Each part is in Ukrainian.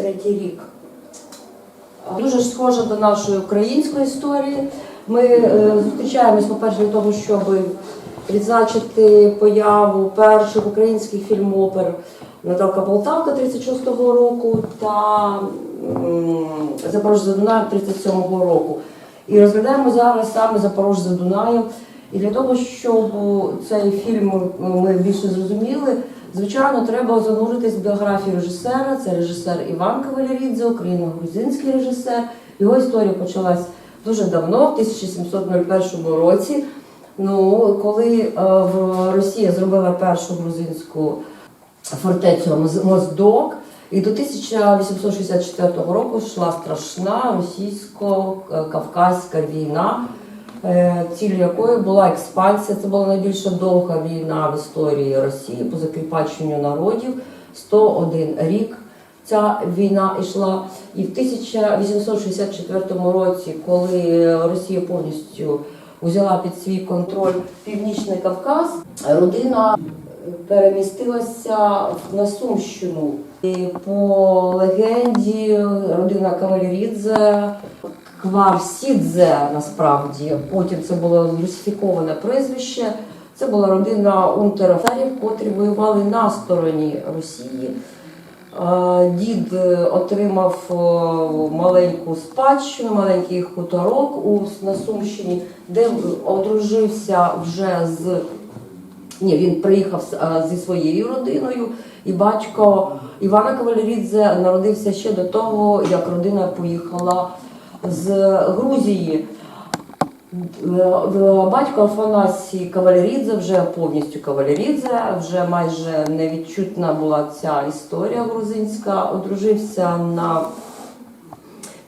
23 рік. Дуже ж схожа до нашої української історії. Ми е, зустрічаємось, по-перше, для того, щоб відзначити появу перших українських фільм-опер Наталка Полтавка 36-го року та м, Запорожжя за Дунаєм 37-го року. І розглядаємо зараз саме Запорожжя за Дунаєм. І для того, щоб цей фільм ми більше зрозуміли, звичайно, треба зануритись в біографію режисера. Це режисер Іван Кавалерідзе, україно-грузинський режисер. Його історія почалась дуже давно, в 1701 році. Ну, коли е, в Росія зробила першу грузинську фортецю Моз- Моздок, і до 1864 року йшла страшна російсько-кавказька війна, е, ціль якої була експансія. Це була найбільша довга війна в історії Росії по закріпаченню народів. 101 рік ця війна йшла. І в 1864 році, коли Росія повністю взяла під свій контроль Північний Кавказ, родина перемістилася на Сумщину. І по легенді родина Кавалерідзе, Кварсідзе насправді, потім це було русифіковане прізвище. Це була родина унтер-офіцерів, котрі воювали на стороні Росії. Е, Дід е, отримав е, маленьку спадщину, маленький хуторок у на Сумщині, де одружився вже з ні, він приїхав зі своєю родиною, і батько Івана Кавалерідзе народився ще до того, як родина поїхала з Грузії. Е, Батько Афанасій Кавалерідзе вже повністю Кавалерідзе, вже майже невідчутна була ця історія грузинська. Одружився на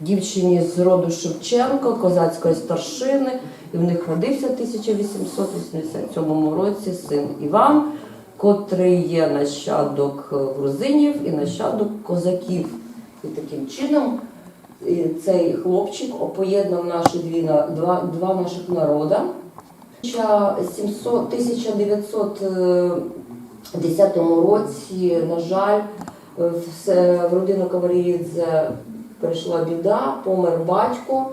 дівчині з роду Шевченко, козацької старшини, і в них родився в 1887 році син Іван, котрий є нащадок грузинів і нащадок козаків. І таким чином цей хлопчик поєднав наші дві два, два наших народа. 1700 1910 році, на жаль, в родину Кавалерідзе прийшла біда, помер батько.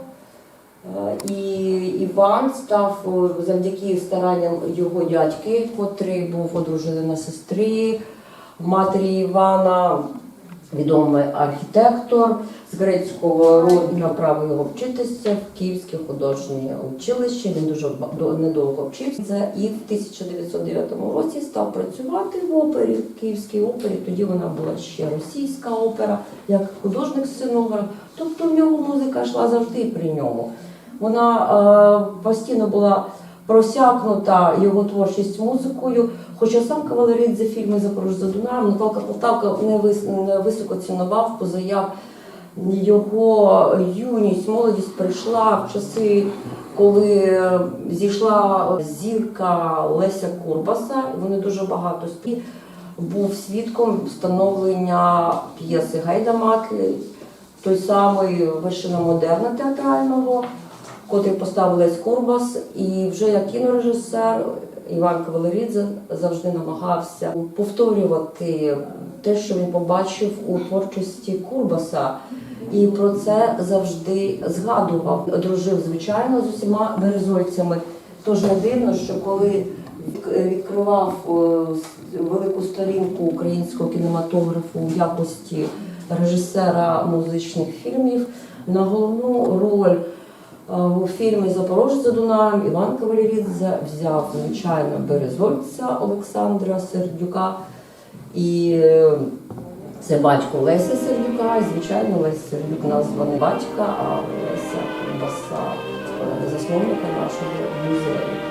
Е, І Іван став е, завдяки старанням його дядьки, котрий був одружений на сестрі матері Івана, відомий архітектор з грецького роду направив його вчитися в Київське художнє училище. Він дуже недовго вчився і в 1909 році став працювати в опері, в Київській опері. Тоді вона була ще російська опера, як художник сценограф. Тобто в нього музика йшла завжди при ньому. Вона е, постійно була просякнута його творчість музикою. Хоча сам Кавалерідзе фільми Запорожжя за Дунаєм, Наталка Полтавка не, високо цінував, позаяв його юність, молодість прийшла в часи, коли зійшла зірка Леся Курбаса. Вони дуже багато спів. Був свідком встановлення п'єси Гайдамаки, той самий вершина модерна театрального, котрий поставив Лесь Курбас, і вже як кінорежисер Іван Кавалерідзе завжди намагався повторювати те, що він побачив у творчості Курбаса. І про це завжди згадував. Дружив, звичайно, з усіма березольцями. Тож не дивно, що коли відкривав е, велику сторінку українського кінематографу в якості режисера музичних фільмів, на головну роль у фільмі Запорожець за Дунаєм Іван Кавалерідзе взяв, звичайно, березольця Олександра Сердюка. І е, це батько Леся Сердюка, і звичайно, Леся Сердюк названий батька, а Леся Баса е, засновника нашого музею.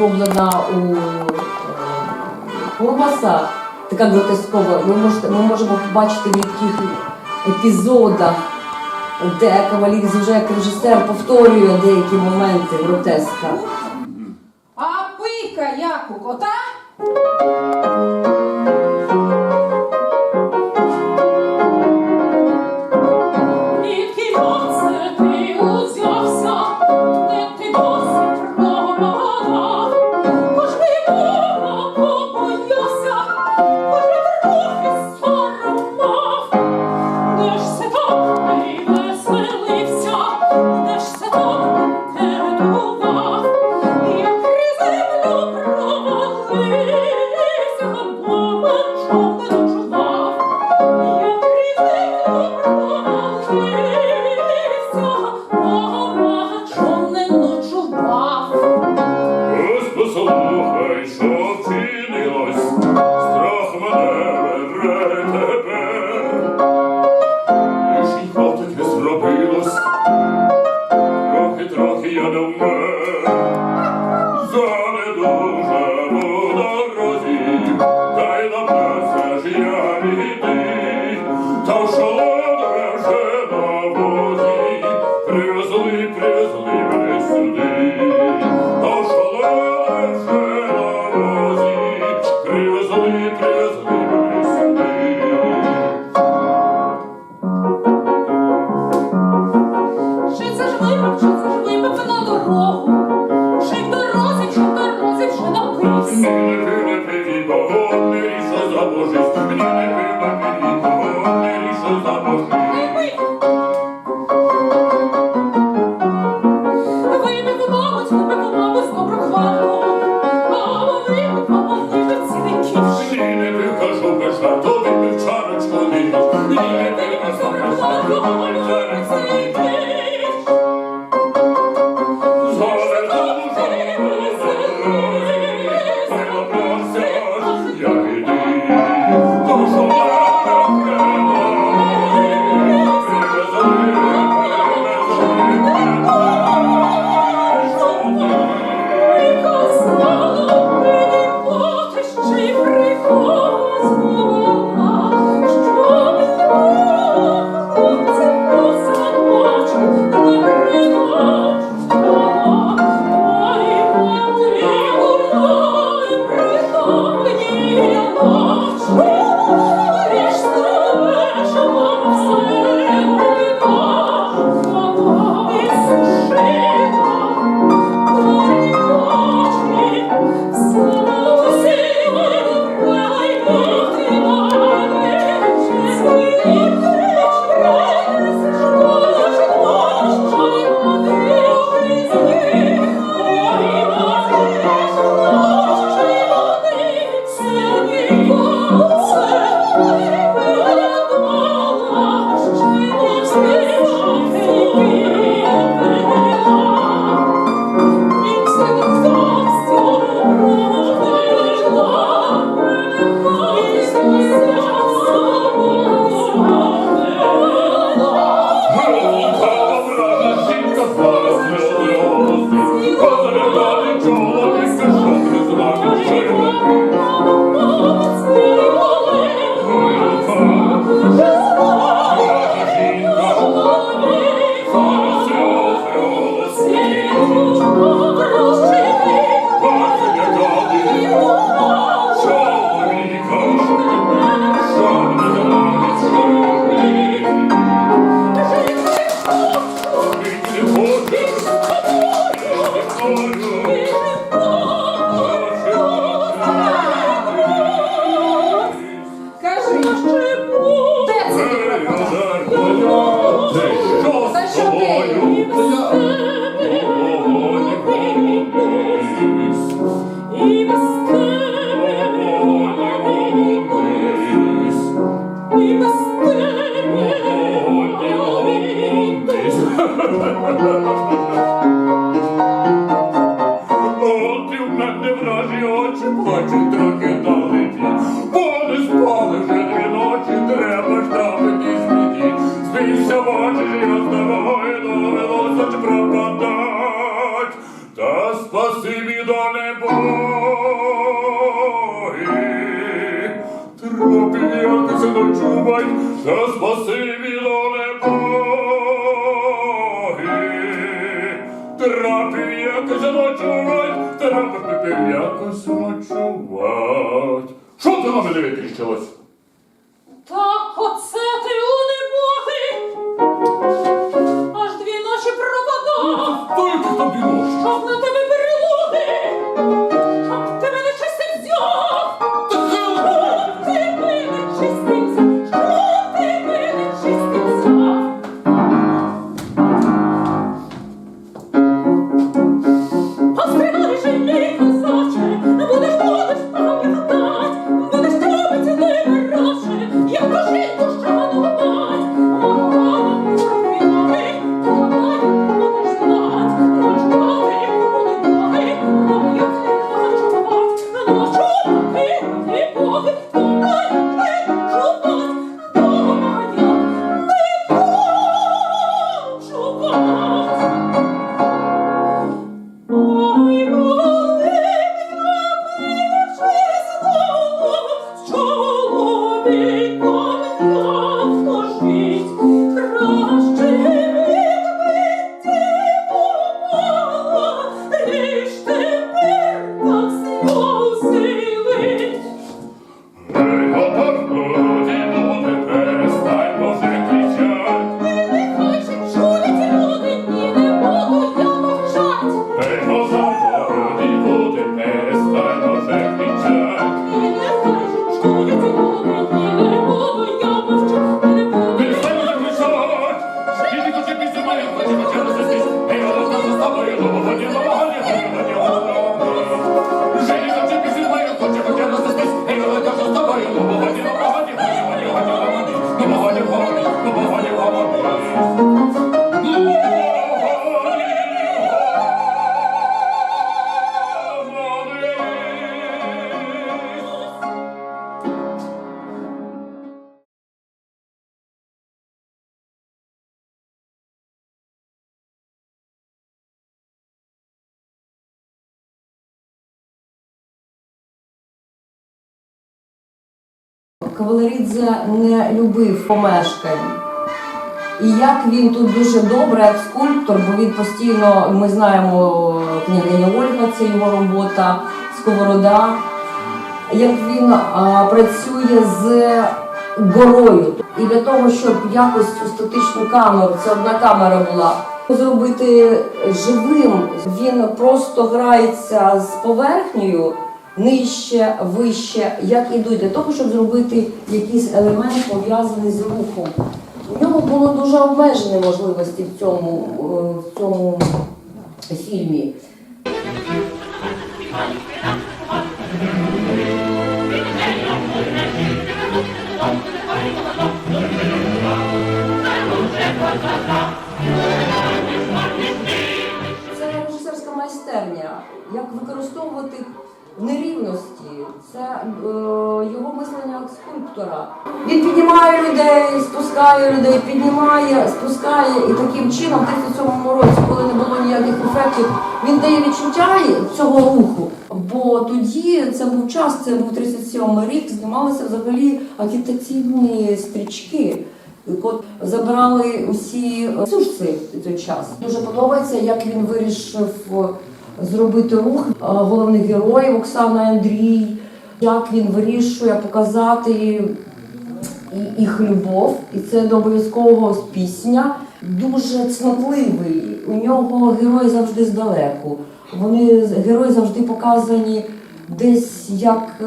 зроблена у е, Курбаса, така гротескова, ми, можете, ми можемо побачити в яких епізодах, де Кавалік вже як режисер повторює деякі моменти гротеска. думай, що спасибі до небоги, трапив як жіночок. Кавалерідзе не любив помешкань. І як він тут дуже добре, як скульптор, бо він постійно, ми знаємо, княгиня Ольга, це його робота, Сковорода, як він а, працює з горою. І для того, щоб якось цю статичну камеру, це одна камера була, зробити живим, він просто грається з поверхнею нижче, вище, як ідуть, для того, щоб зробити якийсь елемент пов'язаний з рухом. У нього було дуже обмежені можливості в цьому, е, в цьому фільмі. Це режисерська майстерня. Як використовувати нерівності, це е, його мислення як скульптора. Він піднімає людей, спускає людей, піднімає, спускає, і таким чином, в 37-му році, коли не було ніяких ефектів, він дає відчуття цього руху. Бо тоді це був час, це був 37-й рік, знімалися взагалі агітаційні стрічки. От забирали усі сушці той час. Дуже подобається, як він вирішив зробити рух е, головних героїв Оксана Андрій, як він вирішує показати їх любов, і це не обов'язково пісня. Дуже цнотливий. У нього герої завжди здалеку. Вони герої завжди показані десь як е,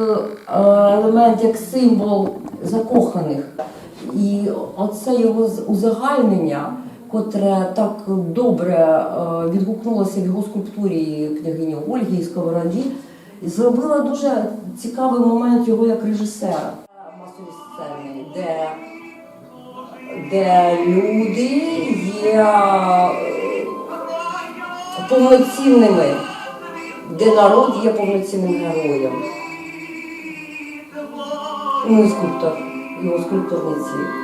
елемент, як символ закоханих. І оце його узагальнення, котре так добре е, відгукнулося в його скульптурі княгині Ольги і Сковороді, зробила дуже цікавий момент його як режисера. Масові сцени, де, де люди є е, повноцінними, де народ є повноцінним героєм. Ну і скульптор, його скульптурниці.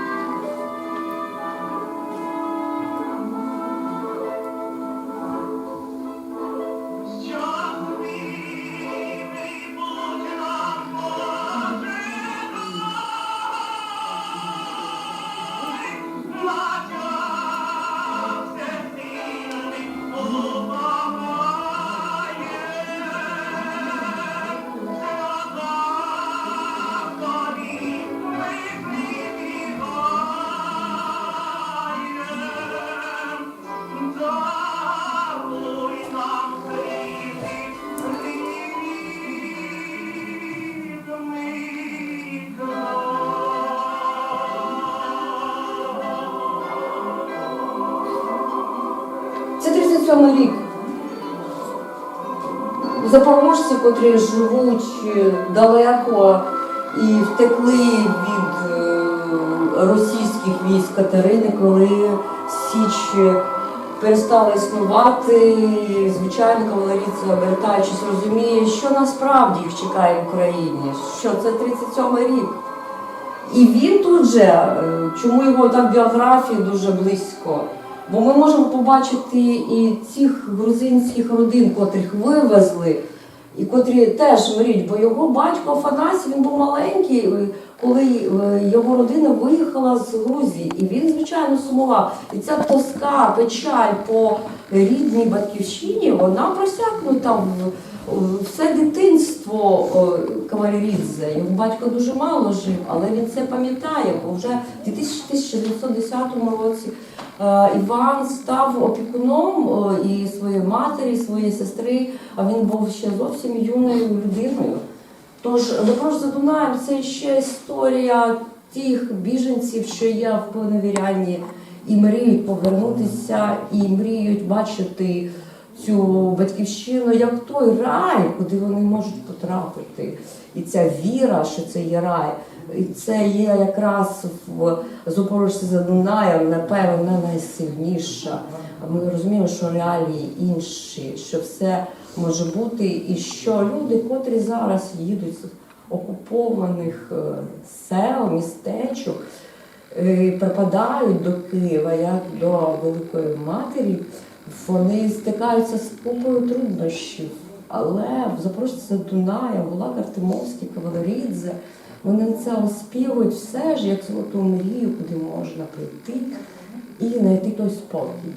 37 рік. Запорожці, котрі живуть е, далеко і втекли від е, російських військ Катерини, коли Січ е, перестала існувати, і, звичайно, кавалеріця, вертаючись, розуміє, що насправді їх чекає в Україні, що це 37 рік. І він тут же, чому його так біографії дуже близько? Бо ми можемо побачити і цих грузинських родин, котрих вивезли, і котрі теж мріють, бо його батько Афанасій, він був маленький, е, коли е, його родина виїхала з Грузії, і він, звичайно, сумував. І ця тоска, печаль по рідній батьківщині, вона просякнута в все дитинство е, Кавалерідзе. Його батько дуже мало жив, але він це пам'ятає, бо вже в 1910 році е, Іван став опікуном е, і своєї матері, і своєї сестри, а він був ще зовсім юною людиною. Тож Запорож за Дунаєм це ще історія тих біженців, що є в поневірянні і мріють повернутися, і мріють бачити цю батьківщину як той рай, куди вони можуть потрапити. І ця віра, що це є рай. І це є якраз в Запорожці за Дунаєм, напевно, найсильніша. Ми розуміємо, що реалії інші, що все може бути, і що люди, котрі зараз їдуть з окупованих е, сел, містечок, е, припадають до Києва як до Великої Матері, вони стикаються з купою труднощів. Але в Запорожці за Дунаєм, Гулак Артемовський, Кавалерідзе, вони це оспівують все ж як золоту мрію, куди можна прийти і знайти той спокій.